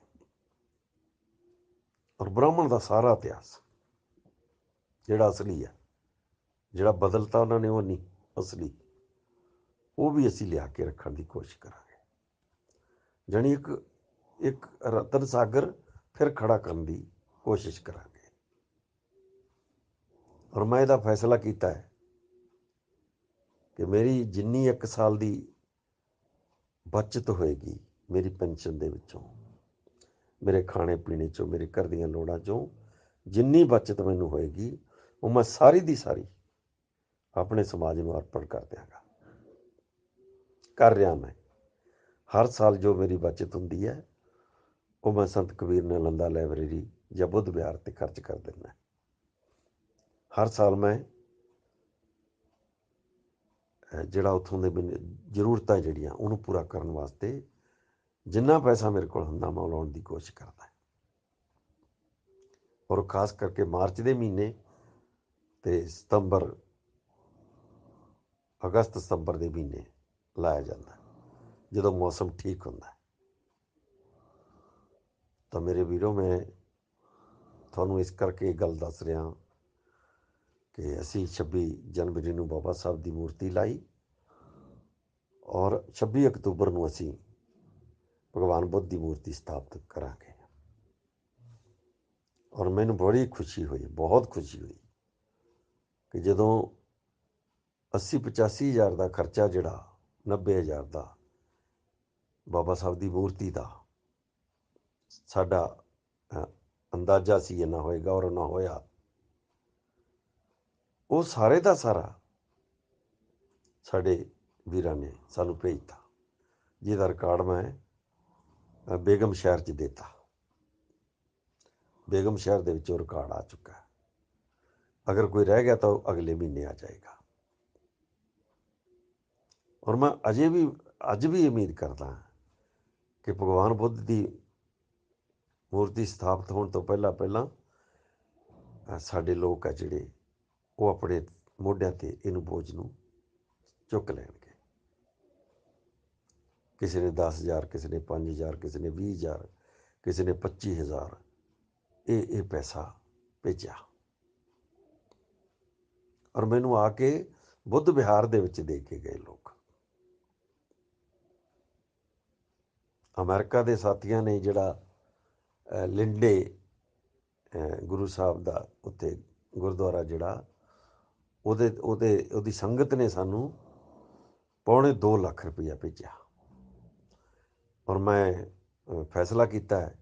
ਔਰ ਬ੍ਰਾਹਮਣ ਦਾ ਸਾਰਾ ਇਤਿਹਾਸ, ਜਿਹੜਾ ਅਸਲੀ ਹੈ ਜਿਹੜਾ ਬਦਲਤਾ ਉਹਨਾਂ ਨੇ ਉਹ ਨਹੀਂ, ਅਸਲੀ। ਉਹ ਵੀ ਅਸੀਂ ਲਿਆ ਕੇ ਰੱਖਣ ਦੀ ਕੋਸ਼ਿਸ਼ ਕਰਾਂਗੇ। ਜਾਣੀ ਇੱਕ ਇੱਕ ਰਤਨ ਸਾਗਰ ਫਿਰ ਖੜਾ ਕਰਨ ਦੀ ਕੋਸ਼ਿਸ਼ ਕਰਾਂਗੇ। ਔਰ ਮੈਂ ਇਹਦਾ ਫੈਸਲਾ ਕੀਤਾ ਹੈ ਕਿ ਮੇਰੀ ਜਿੰਨੀ ਇੱਕ ਸਾਲ ਦੀ ਬਚਤ ਹੋਏਗੀ ਮੇਰੀ ਪੈਨਸ਼ਨ ਦੇ ਵਿੱਚੋਂ, ਮੇਰੇ ਖਾਣੇ ਪੀਣੇ ਚੋਂ, ਮੇਰੇ ਘਰ ਦੀਆਂ ਲੋੜਾਂ ਚੋਂ, ਜਿੰਨੀ ਬਚਤ ਮੈਨੂੰ ਹੋਏਗੀ, ਉਹ ਮੈਂ ਸਾਰੀ ਦੀ ਸਾਰੀ ਆਪਣੇ ਸਮਾਜ ਨੂੰ ਅਰਪਣ ਕਰ ਦਿਆਂਗਾ। ਕਰ ਰਿਹਾ ਮੈਂ। ਹਰ ਸਾਲ ਜੋ ਮੇਰੀ ਬਚਤ ਹੁੰਦੀ ਹੈ, ਉਹ ਮੈਂ ਸੰਤ ਕਬੀਰ ਨਲੰਦਾ ਲਾਇਬ੍ਰੇਰੀ ਜਾਂ ਬੁੱਧ ਵਿਹਾਰ ਤੇ ਖਰਚ ਕਰ ਦਿੰਦਾ ਹਰ ਸਾਲ ਮੈਂ ਜਿਹੜਾ ਉਥੋਂ ਦੇ ਮੈਨੂੰ ਜ਼ਰੂਰਤਾਂ ਜਿਹੜੀਆਂ, ਉਹਨੂੰ ਪੂਰਾ ਕਰਨ ਵਾਸਤੇ ਜਿੰਨਾ ਪੈਸਾ ਮੇਰੇ ਕੋਲ ਹੁੰਦਾ, ਮੈਂ ਉਹ ਲਾਉਣ ਦੀ ਕੋਸ਼ਿਸ਼ ਕਰਦਾ ਔਰ ਖਾਸ ਕਰਕੇ ਮਾਰਚ ਦੇ ਮਹੀਨੇ ਤੇ ਸਤੰਬਰ, ਅਗਸਤ, ਸਤੰਬਰ ਦੇ ਮਹੀਨੇ ਲਾਇਆ ਜਾਂਦਾ। ਜਦੋਂ ਮੌਸਮ ਠੀਕ ਹੁੰਦਾ ਤਾਂ ਮੇਰੇ ਵੀਰੋ, ਮੈਂ ਤੁਹਾਨੂੰ ਇਸ ਕਰਕੇ ਇਹ ਗੱਲ ਦੱਸ ਰਿਹਾ ਕਿ ਅਸੀਂ 26 ਜਨਵਰੀ ਨੂੰ ਬਾਬਾ ਸਾਹਿਬ ਦੀ ਮੂਰਤੀ ਲਾਈ ਔਰ 26 ਅਕਤੂਬਰ ਨੂੰ ਅਸੀਂ ਭਗਵਾਨ ਬੁੱਧ ਦੀ ਮੂਰਤੀ ਸਥਾਪਿਤ ਕਰਾਂਗੇ। ਔਰ ਮੈਨੂੰ ਬੜੀ ਖੁਸ਼ੀ ਹੋਈ, ਬਹੁਤ ਖੁਸ਼ੀ ਹੋਈ ਕਿ ਜਦੋਂ 80 85 ਹਜ਼ਾਰ ਦਾ ਖਰਚਾ ਜਿਹੜਾ 90 ਹਜ਼ਾਰ ਦਾ ਬਾਬਾ ਸਾਹਿਬ ਦੀ ਮੂਰਤੀ ਦਾ। ਸਾਡਾ ਅੰਦਾਜ਼ਾ ਸੀ ਇਹ ਨਾ ਹੋਏਗਾ ਔਰ ਨਾ ਹੋਇਆ। ਉਹ ਸਾਰੇ ਦਾ ਸਾਰਾ ਸਾਡੇ ਵੀਰਾਂ ਨੇ ਸਾਨੂੰ ਭੇਜਤਾ। ਜਿਹਦਾ ਰਿਕਾਰਡ ਮੈਂ ਬੇਗਮ ਸ਼ਹਿਰ 'ਚ ਦਿੱਤਾ। ਬੇਗਮ ਸ਼ਹਿਰ ਦੇ ਵਿੱਚ ਉਹ ਰਿਕਾਰਡ ਆ ਚੁੱਕਾ ਹੈ। ਅਗਰ ਕੋਈ ਰਹਿ ਗਿਆ ਤਾਂ ਉਹ ਅਗਲੇ ਮਹੀਨੇ ਆ ਜਾਏਗਾ। ਔਰ ਮੈਂ ਅਜੇ ਵੀ, ਅੱਜ ਵੀ ਉਮੀਦ ਕਰਦਾ ਹਾਂ ਕਿ ਭਗਵਾਨ ਬੁੱਧ ਦੀ ਮੂਰਤੀ ਸਥਾਪਿਤ ਹੋਣ ਤੋਂ ਪਹਿਲਾਂ ਪਹਿਲਾਂ ਸਾਡੇ ਲੋਕ ਆ ਜਿਹੜੇ, ਉਹ ਆਪਣੇ ਮੋਢਿਆਂ ਤੇ ਇਹਨੂੰ ਬੋਝ ਨੂੰ ਚੁੱਕ ਲੈਣਗੇ। ਕਿਸੇ ਨੇ 10000 ਕਿਸੇ ਨੇ 5000 ਕਿਸੇ ਨੇ 20000 ਕਿਸੇ ਨੇ 25000 ਇਹ ਇਹ ਪੈਸਾ ਭੇਜਿਆ। ਔਰ ਮੈਨੂੰ ਆ ਕੇ ਬੁੱਧ ਵਿਹਾਰ ਦੇ ਵਿੱਚ ਦੇ ਕੇ ਗਏ ਲੋਕ। ਅਮਰੀਕਾ ਦੇ ਸਾਥੀਆਂ ਨੇ ਜਿਹੜਾ ਲਿੰਡੇ ਗੁਰੂ ਸਾਹਿਬ ਦਾ ਉੱਤੇ ਗੁਰਦੁਆਰਾ ਜਿਹੜਾ, ਉਹਦੇ ਉਹਦੇ, ਉਹਦੀ ਸੰਗਤ ਨੇ ਸਾਨੂੰ ਪੌਣੇ 2 ਲੱਖ ਰੁਪਇਆ ਭੇਜਿਆ। ਔਰ ਮੈਂ ਫੈਸਲਾ ਕੀਤਾ ਹੈ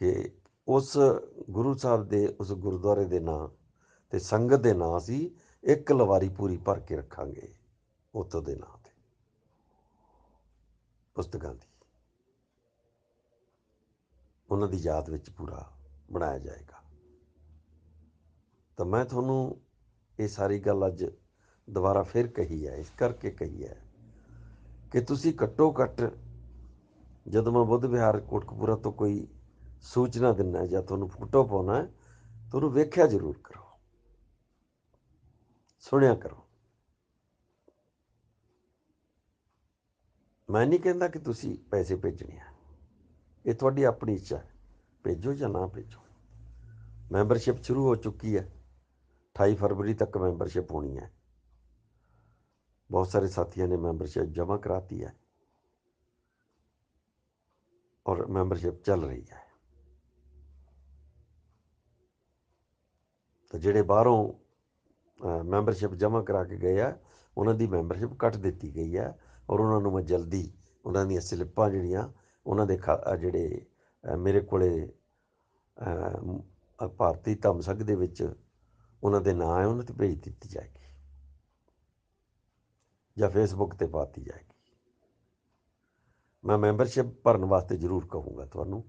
ਕਿ ਉਸ ਗੁਰੂ ਸਾਹਿਬ ਦੇ, ਉਸ ਗੁਰਦੁਆਰੇ ਦੇ ਨਾਂ ਤੇ ਸੰਗਤ ਦੇ ਨਾਂ ਅਸੀਂ ਇੱਕ ਲਵਾਰੀ ਪੂਰੀ ਭਰ ਕੇ ਰੱਖਾਂਗੇ, ਉੱਥੋਂ ਦੇ ਨਾਂ ਤੇ। ਪੁਸਤਕਾਂ ਦੀ। ਉਹਨਾਂ ਦੀ ਯਾਦ ਵਿੱਚ ਪੂਰਾ ਬਣਾਇਆ ਜਾਏਗਾ। ਤਾਂ ਮੈਂ ਤੁਹਾਨੂੰ ਇਹ ਸਾਰੀ ਗੱਲ ਅੱਜ ਦੁਬਾਰਾ ਫਿਰ ਕਹੀ ਹੈ, ਇਸ ਕਰਕੇ ਕਹੀ ਹੈ ਕਿ ਤੁਸੀਂ ਘੱਟੋ ਘੱਟ ਜਦੋਂ ਮੈਂ ਬੁੱਧ ਵਿਹਾਰ ਕੋਟਕਪੂਰਾ ਤੋਂ ਕੋਈ ਸੂਚਨਾ ਦਿੰਨਾ ਜਾਂ ਤੁਹਾਨੂੰ ਫੋਟੋ ਪਾਉਣਾ ਹੈ, ਤੁਹਾਨੂੰ ਵੇਖਿਆ ਜ਼ਰੂਰ ਕਰੋ। ਸੁਣਿਆ ਕਰੋ। ਮੈਂ ਨਹੀਂ ਕਹਿੰਦਾ ਕਿ ਤੁਸੀਂ ਪੈਸੇ ਭੇਜਣੇ ਆ। ਇਹ ਤੁਹਾਡੀ ਆਪਣੀ ਇੱਛਾ ਹੈ। ਭੇਜੋ ਜਾਂ ਨਾ ਭੇਜੋ। ਮੈਂਬਰਸ਼ਿਪ ਸ਼ੁਰੂ ਹੋ ਚੁੱਕੀ ਹੈ। 28 ਫਰਵਰੀ ਤੱਕ ਮੈਂਬਰਸ਼ਿਪ ਹੋਣੀ ਹੈ। ਬਹੁਤ ਸਾਰੇ ਸਾਥੀਆਂ ਨੇ ਮੈਂਬਰਸ਼ਿਪ ਜਮ੍ਹਾਂ ਕਰਾਤੀ ਹੈ। ਔਰ ਮੈਂਬਰਸ਼ਿਪ ਚੱਲ ਰਹੀ ਹੈ। ਤਾਂ ਜਿਹੜੇ ਬਾਹਰੋਂ ਮੈਂਬਰਸ਼ਿਪ ਜਮ੍ਹਾਂ ਕਰਾ ਕੇ ਗਏ ਆ, ਉਹਨਾਂ ਦੀ ਮੈਂਬਰਸ਼ਿਪ ਕੱਟ ਦਿੱਤੀ ਗਈ ਹੈ। ਔਰ ਉਹਨਾਂ ਨੂੰ ਮੈਂ ਜਲਦੀ ਉਹਨਾਂ ਦੀਆਂ ਸਲਿੱਪਾਂ ਜਿਹੜੀਆਂ ਉਹਨਾਂ ਦੇ ਖਾ- ਜਿਹੜੇ ਮੇਰੇ ਕੋਲੇ ਭਾਰਤੀ ਧੰਮ ਦੇ ਵਿੱਚ ਉਹਨਾਂ ਦੇ ਨਾਂ ਹੈ, ਉਹਨਾਂ ਤੇ ਭੇਜ ਦਿੱਤੀ ਜਾਏਗੀ। ਜਾਂ ਫੇਸਬੁੱਕ ਤੇ ਪਾਤੀ ਜਾਏਗੀ। ਮੈਂ ਮੈਂਬਰਸ਼ਿਪ ਭਰਨ ਵਾਸਤੇ ਜ਼ਰੂਰ ਕਹੂੰਗਾ ਤੁਹਾਨੂੰ।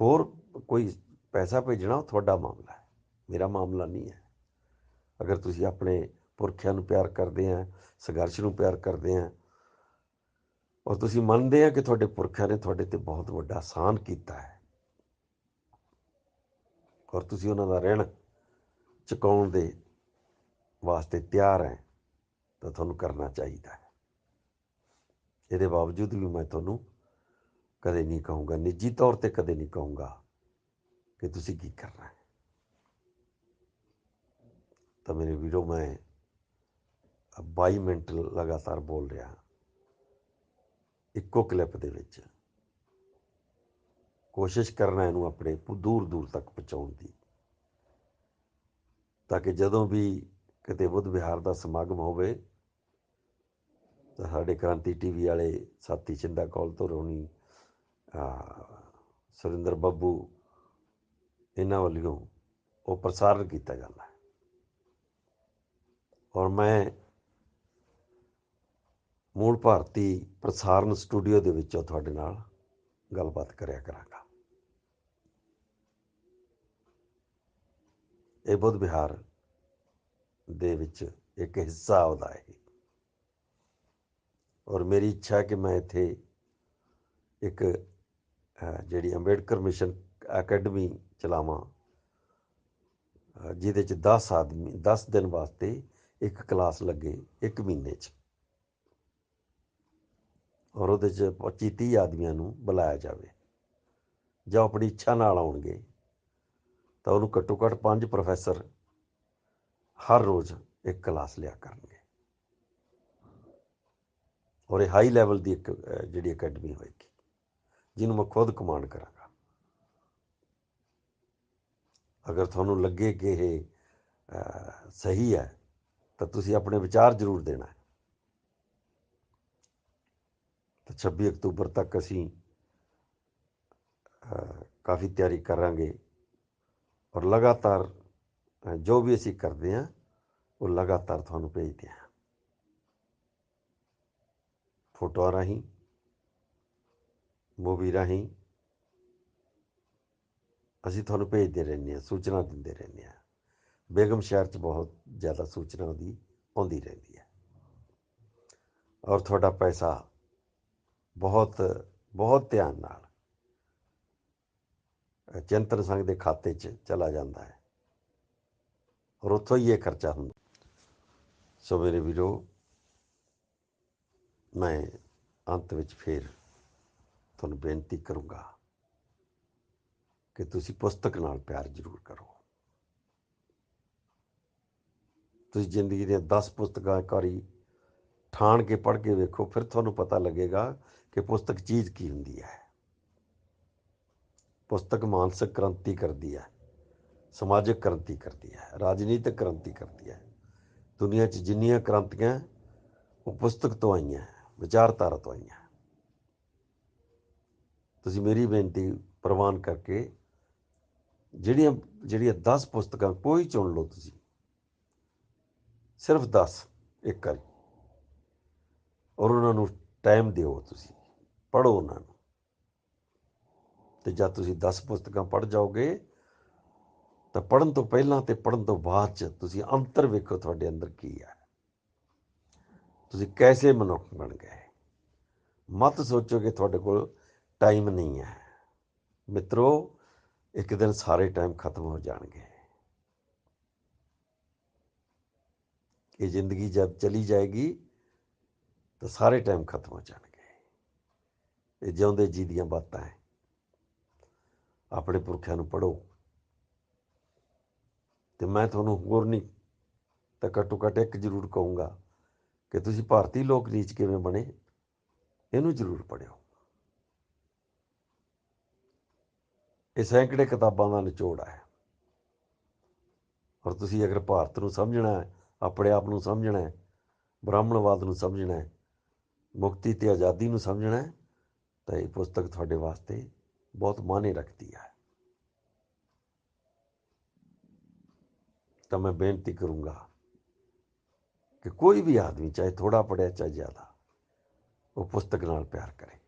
ਹੋਰ ਕੋਈ ਪੈਸਾ ਭੇਜਣਾ, ਉਹ ਤੁਹਾਡਾ ਮਾਮਲਾ ਹੈ। ਮੇਰਾ ਮਾਮਲਾ ਨਹੀਂ ਹੈ। ਅਗਰ ਤੁਸੀਂ ਆਪਣੇ ਪੁਰਖਿਆਂ ਨੂੰ ਪਿਆਰ ਕਰਦੇ ਆ, ਸੰਘਰਸ਼ ਨੂੰ ਪਿਆਰ ਕਰਦੇ ਆ ਔਰ ਤੁਸੀਂ ਮੰਨਦੇ ਆ ਕਿ ਤੁਹਾਡੇ ਪੁਰਖਿਆਂ ਨੇ ਤੁਹਾਡੇ ਤੇ ਬਹੁਤ ਵੱਡਾ ਆਸਾਨ ਕੀਤਾ ਹੈ। ਔਰ ਤੁਸੀਂ ਉਹਨਾਂ ਦਾ ਰਹਿਣ ਚੁਕਾਉਣ ਦੇ ਵਾਸਤੇ ਤਿਆਰ ਹੈ, ਤਾਂ ਤੁਹਾਨੂੰ ਕਰਨਾ ਚਾਹੀਦਾ ਹੈ। ਇਹਦੇ ਬਾਵਜੂਦ ਵੀ ਮੈਂ ਤੁਹਾਨੂੰ ਕਦੇ ਨਹੀਂ ਕਹੂੰਗਾ, ਨਿੱਜੀ ਤੌਰ ਤੇ ਕਦੇ ਨਹੀਂ ਕਹੂੰਗਾ ਕਿ ਤੁਸੀਂ ਕੀ ਕਰਨਾ ਹੈ। ਤਾਂ ਮੇਰੇ ਵੀਰੋ, ਮੈਂ 22 ਮਿੰਟ ਲਗਾਤਾਰ ਬੋਲ ਰਿਹਾ ਇੱਕੋ ਕਲਿੱਪ ਦੇ ਵਿੱਚ। ਕੋਸ਼ਿਸ਼ ਕਰਨਾ ਇਹਨੂੰ ਆਪਣੇ ਦੂਰ ਦੂਰ ਤੱਕ ਪਹੁੰਚਾਉਣ ਦੀ। ਤਾਂ ਕਿ ਜਦੋਂ ਵੀ ਕਿਤੇ ਬੁੱਧ ਵਿਹਾਰ ਦਾ ਸਮਾਗਮ ਹੋਵੇ, ਤਾਂ ਸਾਡੇ ਕ੍ਰਾਂਤੀ ਟੀਵੀ ਵਾਲੇ ਸਾਥੀ ਚਿੰਦਾ ਕੌਲ ਤੋਂ ਰੋਣੀ ਸੁਰਿੰਦਰ ਬੱਬੂ, ਇਹਨਾਂ ਵੱਲੋਂ ਉਹ ਪ੍ਰਸਾਰਣ ਕੀਤਾ ਜਾਂਦਾ ਹੈ। ਔਰ ਮੈਂ ਮੂਲ ਭਾਰਤੀ ਪ੍ਰਸਾਰਣ ਸਟੂਡੀਓ ਦੇ ਵਿੱਚੋਂ ਤੁਹਾਡੇ ਨਾਲ ਗੱਲਬਾਤ ਕਰਿਆ ਕਰਾਂਗਾ। ਇਹ ਬੁੱਧ ਵਿਹਾਰ ਦੇ ਵਿੱਚ ਇੱਕ ਹਿੱਸਾ ਆਉਂਦਾ ਹੈ। ਔਰ ਮੇਰੀ ਇੱਛਾ ਕਿ ਮੈਂ ਇੱਥੇ ਇੱਕ ਜਿਹੜੀ ਅੰਬੇਡਕਰ ਮਿਸ਼ਨ ਅਕੈਡਮੀ ਚਲਾਵਾਂ ਜਿਹਦੇ ਚ 10 ਆਦਮੀ 10 ਦਿਨ ਵਾਸਤੇ ਇੱਕ ਕਲਾਸ ਲੱਗੇ ਇੱਕ ਮਹੀਨੇ ਚ। ਔਰ ਉਹਦੇ ਚ 25 30 ਆਦਮੀਆਂ ਨੂੰ ਬੁਲਾਇਆ ਜਾਵੇ। ਜਾਂ ਆਪਣੀ ਇੱਛਾ ਨਾਲ ਆਉਣਗੇ, ਤਾਂ ਉਹਨੂੰ ਘੱਟੋ ਘੱਟ ਪੰਜ ਪ੍ਰੋਫੈਸਰ ਹਰ ਰੋਜ਼ ਇੱਕ ਕਲਾਸ ਲਿਆ ਕਰਨਗੇ। ਔਰ ਇਹ ਹਾਈ ਲੈਵਲ ਦੀ ਇੱਕ ਜਿਹੜੀ ਅਕੈਡਮੀ ਹੋਏਗੀ, ਜਿਹਨੂੰ ਮੈਂ ਖੁਦ ਕਮਾਂਡ ਕਰਾਂਗਾ। ਅਗਰ ਤੁਹਾਨੂੰ ਲੱਗੇ ਕਿ ਇਹ ਸਹੀ ਹੈ, ਤਾਂ ਤੁਸੀਂ ਆਪਣੇ ਵਿਚਾਰ ਜ਼ਰੂਰ ਦੇਣਾ ਹੈ ਤਾਂ 26 ਅਕਤੂਬਰ ਤੱਕ ਅਸੀਂ ਕਾਫੀ ਤਿਆਰੀ ਕਰਾਂਗੇ ਔਰ ਲਗਾਤਾਰ ਜੋ ਵੀ ਅਸੀਂ ਕਰਦੇ ਹਾਂ, ਉਹ ਲਗਾਤਾਰ ਤੁਹਾਨੂੰ ਭੇਜਦੇ ਹਾਂ। ਫੋਟੋਆਂ ਰਾਹੀਂ, ਮੂਵੀ ਰਾਹੀਂ ਅਸੀਂ ਤੁਹਾਨੂੰ ਭੇਜਦੇ ਰਹਿੰਦੇ ਹਾਂ, ਸੂਚਨਾ ਦਿੰਦੇ ਰਹਿੰਦੇ ਹਾਂ। ਬੇਗਮ ਸ਼ਹਿਰ 'ਚ ਬਹੁਤ ਜ਼ਿਆਦਾ ਸੂਚਨਾ ਉਹਦੀ ਆਉਂਦੀ ਰਹਿੰਦੀ ਹੈ। ਔਰ ਤੁਹਾਡਾ ਪੈਸਾ ਬਹੁਤ ਬਹੁਤ ਧਿਆਨ ਨਾਲ ਚਿੰਤਨ ਸੰਘ ਦੇ ਖਾਤੇ 'ਚ ਚਲਾ ਜਾਂਦਾ ਹੈ। ਔਰ ਉੱਥੋਂ ਹੀ ਇਹ ਖਰਚਾ ਹੁੰਦਾ। ਸੋ ਮੇਰੇ ਵੀਰੋ, ਮੈਂ ਅੰਤ ਵਿੱਚ ਫੇਰ ਤੁਹਾਨੂੰ ਬੇਨਤੀ ਕਰੂੰਗਾ ਕਿ ਤੁਸੀਂ ਪੁਸਤਕ ਨਾਲ ਪਿਆਰ ਜ਼ਰੂਰ ਕਰੋ। ਤੁਸੀਂ ਜ਼ਿੰਦਗੀ ਦੀਆਂ 10 ਪੁਸਤਕਾਂ ਇੱਕ ਵਾਰੀ ਠਾਣ ਕੇ ਪੜ੍ਹ ਕੇ ਵੇਖੋ, ਫਿਰ ਤੁਹਾਨੂੰ ਪਤਾ ਲੱਗੇਗਾ ਕਿ ਪੁਸਤਕ ਚੀਜ਼ ਕੀ ਹੁੰਦੀ ਹੈ? ਪੁਸਤਕ ਮਾਨਸਿਕ ਕ੍ਰਾਂਤੀ ਕਰਦੀ ਹੈ, ਸਮਾਜਿਕ ਕ੍ਰਾਂਤੀ ਕਰਦੀ ਹੈ, ਰਾਜਨੀਤਿਕ ਕ੍ਰਾਂਤੀ ਕਰਦੀ ਹੈ। ਦੁਨੀਆ 'ਚ ਜਿੰਨੀਆਂ ਕ੍ਰਾਂਤੀਆਂ ਉਹ ਪੁਸਤਕ ਤੋਂ ਆਈਆਂ, ਵਿਚਾਰਧਾਰਾ ਤੋਂ ਆਈਆਂ। ਤੁਸੀਂ ਮੇਰੀ ਬੇਨਤੀ ਪ੍ਰਵਾਨ ਕਰਕੇ ਜਿਹੜੀਆਂ ਜਿਹੜੀਆਂ 10 ਪੁਸਤਕਾਂ ਕੋਈ ਚੁਣ ਲਓ ਤੁਸੀਂ, ਸਿਰਫ 10 ਇੱਕ ਵਾਰੀ। ਔਰ ਉਹਨਾਂ ਨੂੰ ਟਾਈਮ ਦਿਓ ਤੁਸੀਂ। ਪੜੋ ਉਹਨਾਂ ਨੂੰ। ਤੇ ਜਦ ਤੁਸੀਂ 10 ਪੁਸਤਕਾਂ ਪੜ ਜਾਓਗੇ, ਤਾਂ ਪੜਨ ਤੋਂ ਪਹਿਲਾਂ ਤੇ ਪੜਨ ਤੋਂ ਬਾਅਦ ਚ ਤੁਸੀਂ ਅੰਤਰ ਵੇਖੋ ਤੁਹਾਡੇ ਅੰਦਰ ਕੀ ਹੈ ਤੁਸੀਂ ਕੈਸੇ ਮਨੁੱਖ ਬਣ ਗਏ। ਮਤ ਸੋਚੋ ਕਿ ਤੁਹਾਡੇ ਕੋਲ ਟਾਈਮ ਨਹੀਂ ਹੈ। ਮਿੱਤਰੋ, ਇੱਕ ਦਿਨ ਸਾਰੇ ਟਾਈਮ ਖਤਮ ਹੋ ਜਾਣਗੇ। ਇਹ ਜ਼ਿੰਦਗੀ ਜਦ ਚਲੀ ਜਾਏਗੀ, ਤਾਂ ਸਾਰੇ ਟਾਈਮ ਖਤਮ ਹੋ ਜਾਣਗੇ। ਇਹ ਜਿਉਂਦੇ ਜੀ ਦੀਆਂ ਬਾਤਾਂ ਹੈ। ਆਪਣੇ ਪੁਰਖਿਆਂ ਨੂੰ ਪੜੋ ਤੇ ਮੈਂ ਤੁਹਾਨੂੰ ਹੋਰ ਨਹੀਂ, ਤਾਂ ਘੱਟੋ ਘੱਟ ਇੱਕ ਜ਼ਰੂਰ ਕਹੂੰਗਾ ਕਿ ਤੁਸੀਂ ਭਾਰਤੀ ਲੋਕ ਨੀਚ ਕਿਵੇਂ ਬਣੇ, ਇਹਨੂੰ ਜ਼ਰੂਰ ਪੜਿਓ ਇਹ ਸੈਂਕੜੇ ਕਿਤਾਬਾਂ ਦਾ ਨਿਚੋੜ ਹੈ। ਔਰ ਤੁਸੀਂ ਅਗਰ ਭਾਰਤ ਨੂੰ ਸਮਝਣਾ ਹੈ, ਆਪਣੇ ਆਪ ਨੂੰ ਸਮਝਣਾ ਹੈ, ਬ੍ਰਾਹਮਣਵਾਦ ਨੂੰ ਸਮਝਣਾ ਹੈ, ਮੁਕਤੀ ਤੇ ਆਜ਼ਾਦੀ ਨੂੰ ਸਮਝਣਾ ਹੈ ਤਾਂ ਇਹ ਪੁਸਤਕ ਤੁਹਾਡੇ ਵਾਸਤੇ ਬਹੁਤ ਮਾਅਨੇ ਰੱਖਦੀ ਹੈ। ਤਾਂ ਮੈਂ ਬੇਨਤੀ ਕਰੂੰਗਾ ਕਿ ਕੋਈ ਵੀ ਆਦਮੀ, ਚਾਹੇ ਥੋੜਾ ਪੜਿਆ ਚਾਹੇ ਜ਼ਿਆਦਾ, ਉਹ ਪੁਸਤਕ ਨਾਲ ਪਿਆਰ ਕਰੇ।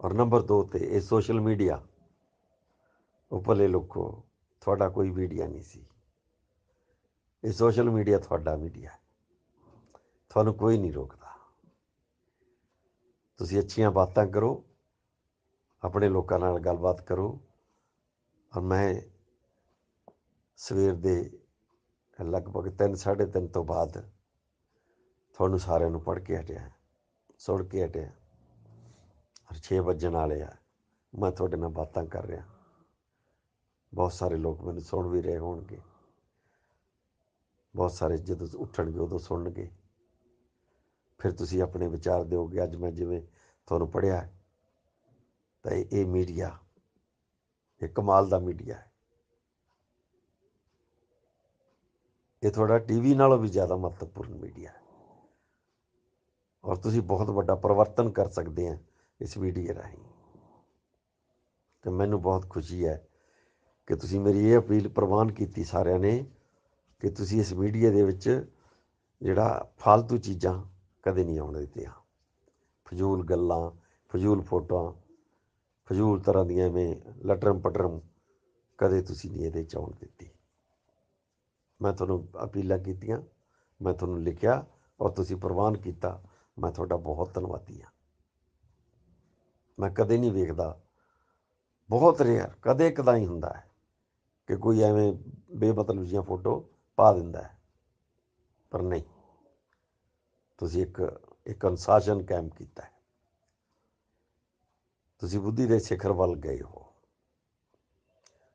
ਔਰ ਨੰਬਰ 2 ਤੇ ਇਹ ਸੋਸ਼ਲ ਮੀਡੀਆ, ਉਹ ਲੋਕੋ, ਤੁਹਾਡਾ ਕੋਈ ਮੀਡੀਆ ਨਹੀਂ ਸੀ। ਇਹ ਸੋਸ਼ਲ ਮੀਡੀਆ ਤੁਹਾਡਾ ਮੀਡੀਆ ਤੁਹਾਨੂੰ ਕੋਈ ਨਹੀਂ ਰੋਕਦਾ। ਤੁਸੀਂ ਅੱਛੀਆਂ ਬਾਤਾਂ ਕਰੋ, ਆਪਣੇ ਲੋਕਾਂ ਨਾਲ ਗੱਲਬਾਤ ਕਰੋ ਔਰ ਮੈਂ ਸਵੇਰ ਦੇ ਲਗਭਗ 3 3:30 ਤੋਂ ਬਾਅਦ ਤੁਹਾਨੂੰ ਸਾਰਿਆਂ ਨੂੰ ਪੜ੍ਹ ਕੇ ਹਟਿਆ, ਸੁਣ ਕੇ ਹਟਿਆ ਔਰ 6 ਵੱਜਣ ਵਾਲੇ ਆ, ਮੈਂ ਤੁਹਾਡੇ ਨਾਲ ਬਾਤਾਂ ਕਰ ਰਿਹਾ। ਬਹੁਤ ਸਾਰੇ ਲੋਕ ਮੈਨੂੰ ਸੁਣ ਵੀ ਰਹੇ ਹੋਣਗੇ। ਬਹੁਤ ਸਾਰੇ ਜਦੋਂ ਉੱਠਣਗੇ ਉਦੋਂ ਸੁਣਨਗੇ। ਫਿਰ ਤੁਸੀਂ ਆਪਣੇ ਵਿਚਾਰ ਦਿਓਗੇ, ਅੱਜ ਮੈਂ ਜਿਵੇਂ ਤੁਹਾਨੂੰ ਪੜਿਆ ਤਾਂ ਇਹ ਇਹ ਮੀਡੀਆ, ਇਹ ਕਮਾਲ ਦਾ ਮੀਡੀਆ ਹੈ। ਇਹ ਤੁਹਾਡਾ ਟੀਵੀ ਨਾਲੋਂ ਵੀ ਜ਼ਿਆਦਾ ਮਹੱਤਵਪੂਰਨ ਮੀਡੀਆ ਹੈ। ਔਰ ਤੁਸੀਂ ਬਹੁਤ ਵੱਡਾ ਪਰਿਵਰਤਨ ਕਰ ਸਕਦੇ ਆ ਇਸ ਮੀਡੀਆ ਰਾਹੀਂ। ਤੇ ਮੈਨੂੰ ਬਹੁਤ ਖੁਸ਼ੀ ਹੈ ਕਿ ਤੁਸੀਂ ਮੇਰੀ ਇਹ ਅਪੀਲ ਪ੍ਰਵਾਨ ਕੀਤੀ ਸਾਰਿਆਂ ਨੇ ਕਿ ਤੁਸੀਂ ਇਸ ਮੀਡੀਆ ਦੇ ਵਿੱਚ ਜਿਹੜਾ ਫालतू ਚੀਜ਼ਾਂ ਕਦੇ ਨਹੀਂ ਆਉਣ ਦਿੱਤੀਆਂ। ਫਜ਼ੂਲ ਗੱਲਾਂ, ਫਜ਼ੂਲ ਫੋਟੋਆਂ, ਫਜ਼ੂਲ ਤਰ੍ਹਾਂ ਦੀਆਂ ਐਵੇਂ ਲਟਰਮ ਪਟਰਮ ਕਦੇ ਤੁਸੀਂ ਨਹੀਂ ਇਹਦੇ ਚ ਆਉਣ ਦਿੱਤੀ। ਮੈਂ ਤੁਹਾਨੂੰ ਅਪੀਲਾਂ ਕੀਤੀਆਂ, ਮੈਂ ਤੁਹਾਨੂੰ ਲਿਖਿਆ ਔਰ ਤੁਸੀਂ ਪ੍ਰਵਾਨ ਕੀਤਾ, ਮੈਂ ਤੁਹਾਡਾ ਬਹੁਤ ਧੰਨਵਾਦੀ ਹਾਂ। ਮੈਂ ਕਦੇ ਨਹੀਂ ਵੇਖਦਾ, ਬਹੁਤ ਰੇਅਰ ਕਦੇ ਕਦਾ ਹੀ ਹੁੰਦਾ ਹੈ ਕਿ ਕੋਈ ਐਵੇਂ ਬੇਮਤਲਬ ਜੀਆਂ ਫੋਟੋ ਪਾ ਦਿੰਦਾ ਹੈ, ਪਰ ਨਹੀਂ। ਤੁਸੀਂ ਇੱਕ ਇੱਕ ਅਨੁਸ਼ਾਸਨ ਕਾਇਮ ਕੀਤਾ ਹੈ। ਤੁਸੀਂ ਬੁੱਧੀ ਦੇ ਸਿਖਰ ਵੱਲ ਗਏ ਹੋ।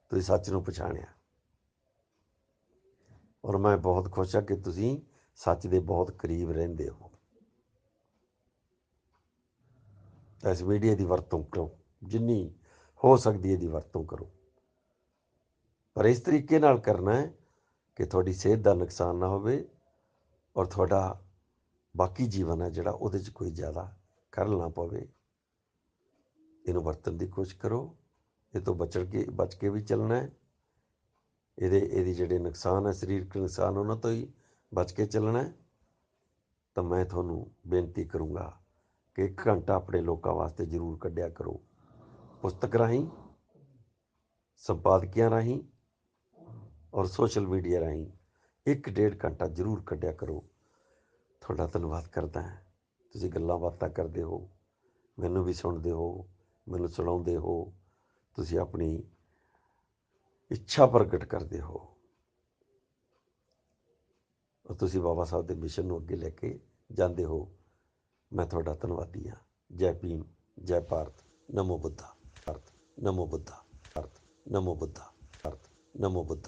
ਤੁਸੀਂ ਸੱਚ ਨੂੰ ਪਛਾਣਿਆ। ਔਰ ਮੈਂ ਬਹੁਤ ਖੁਸ਼ ਹਾਂ ਕਿ ਤੁਸੀਂ ਸੱਚ ਦੇ ਬਹੁਤ ਕਰੀਬ ਰਹਿੰਦੇ ਹੋ। ਇਸ ਮੀਡੀਆ ਦੀ ਵਰਤੋਂ ਕਰੋ। ਜਿੰਨੀ ਹੋ ਸਕਦੀ ਹੈ ਇਹਦੀ ਵਰਤੋਂ ਕਰੋ। ਪਰ ਇਸ ਤਰੀਕੇ ਨਾਲ ਕਰਨਾ ਹੈ ਕਿ ਤੁਹਾਡੀ ਸਿਹਤ ਦਾ ਨੁਕਸਾਨ ਨਾ ਹੋਵੇ ਔਰ ਤੁਹਾਡਾ ਬਾਕੀ ਜੀਵਨ ਹੈ ਜਿਹੜਾ ਉਹਦੇ 'ਚ ਕੋਈ ਜ਼ਿਆਦਾ ਖਰਲ ਨਾ ਪਵੇ। ਇਹਨੂੰ ਵਰਤਣ ਦੀ ਕੋਸ਼ਿਸ਼ ਕਰੋ। ਇਹ ਤੋਂ ਬਚਣ ਕੇ, ਬਚ ਕੇ ਵੀ ਚੱਲਣਾ ਹੈ। ਇਹਦੇ, ਇਹਦੀ ਜਿਹੜੇ ਨੁਕਸਾਨ ਹੈ, ਸਰੀਰਕ ਨੁਕਸਾਨ ਉਹਨਾਂ ਤੋਂ ਹੀ ਬਚ ਕੇ ਚੱਲਣਾ ਹੈ। ਤਾਂ ਮੈਂ ਤੁਹਾਨੂੰ ਬੇਨਤੀ ਕਰੂੰਗਾ ਕਿ ਇੱਕ ਘੰਟਾ ਆਪਣੇ ਲੋਕਾਂ ਵਾਸਤੇ ਜ਼ਰੂਰ ਕੱਢਿਆ ਕਰੋ। ਪੁਸਤਕ ਰਾਹੀਂ, ਸੰਪਾਦਕੀਆਂ ਰਾਹੀਂ ਔਰ ਸੋਸ਼ਲ ਮੀਡੀਆ ਰਾਹੀਂ ਇੱਕ ਡੇਢ ਘੰਟਾ ਜ਼ਰੂਰ ਕੱਢਿਆ ਕਰੋ। ਤੁਹਾਡਾ ਧੰਨਵਾਦ ਕਰਦਾ ਹਾਂ। ਤੁਸੀਂ ਗੱਲਾਂ ਬਾਤਾਂ ਕਰਦੇ ਹੋ, ਮੈਨੂੰ ਵੀ ਸੁਣਦੇ ਹੋ, ਮੈਨੂੰ ਸੁਣਾਉਂਦੇ ਹੋ, ਤੁਸੀਂ ਆਪਣੀ ਇੱਛਾ ਪ੍ਰਗਟ ਕਰਦੇ ਹੋ। ਔਰ ਤੁਸੀਂ ਬਾਬਾ ਸਾਹਿਬ ਦੇ ਮਿਸ਼ਨ ਨੂੰ ਅੱਗੇ ਲੈ ਕੇ ਜਾਂਦੇ ਹੋ। ਮੈਂ ਤੁਹਾਡਾ ਧੰਨਵਾਦੀ ਹਾਂ। ਜੈ ਭੀਮ, ਜੈ ਭਾਰਤ, ਨਮੋ ਬੁੱਧਾ, ਭਾਰਤ, ਨਮੋ ਬੁੱਧਾ, ਭਾਰਤ, ਨਮੋ ਬੁੱਧਾ, ਭਾਰਤ, ਨਮੋ ਬੁੱਧਾ।